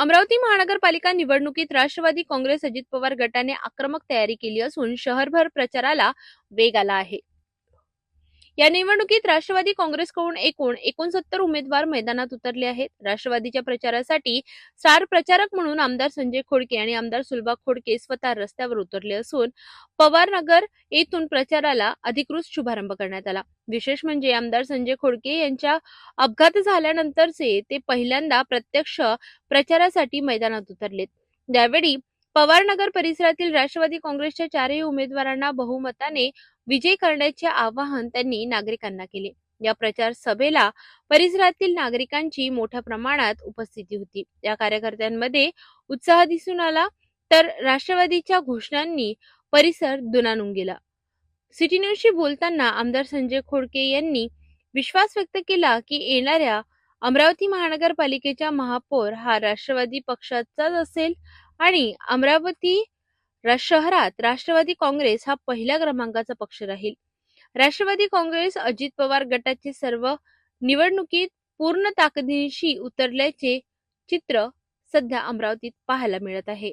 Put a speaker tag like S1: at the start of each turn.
S1: अमरावती महानगरपालिका निवडणुकीत राष्ट्रवादी काँग्रेस अजित पवार गटाने आक्रमक तयारी केली असून शहरभर प्रचाराला वेग आला आहे. या निवडणुकीत राष्ट्रवादी काँग्रेसकडून एकूण एकोणसत्तर उमेदवार मैदानात उतरले आहेत. राष्ट्रवादीच्या प्रचारासाठी स्टार प्रचारक म्हणून आमदार संजय खोडके आणि आमदार सुलभा खोडके स्वतः रस्त्यावर उतरले असून पवारनगर येथून प्रचाराला अधिकृत शुभारंभ करण्यात आला. विशेष म्हणजे आमदार संजय खोडके यांच्या अपघात झाल्यानंतरचे ते पहिल्यांदा प्रत्यक्ष प्रचारासाठी मैदानात उतरलेत. यावेळी पवारनगर परिसरातील राष्ट्रवादी काँग्रेसच्या चारही उमेदवारांना बहुमताने विजय करण्याचे आवाहन त्यांनी नागरिकांना केले. या प्रचार सभेला परिसरातील नागरिकांची मोठ्या प्रमाणात उपस्थिती होती. या कार्यकर्त्यांमध्ये उत्साह दिसून आला तर राष्ट्रवादीच्या घोषणांनी परिसर दुनानून गेला. सिटी न्यूजशी बोलताना आमदार संजय खोडके यांनी विश्वास व्यक्त केला की येणाऱ्या अमरावती महानगरपालिकेच्या महापौर हा राष्ट्रवादी पक्षाचाच असेल आणि अमरावती शहरात राष्ट्रवादी काँग्रेस हा पहिल्या क्रमांकाचा पक्ष राहील. राष्ट्रवादी काँग्रेस अजित पवार गटाचे सर्व निवडणुकीत पूर्ण ताकदीशी उतरल्याचे चित्र सध्या अमरावतीत पाहायला मिळत आहे.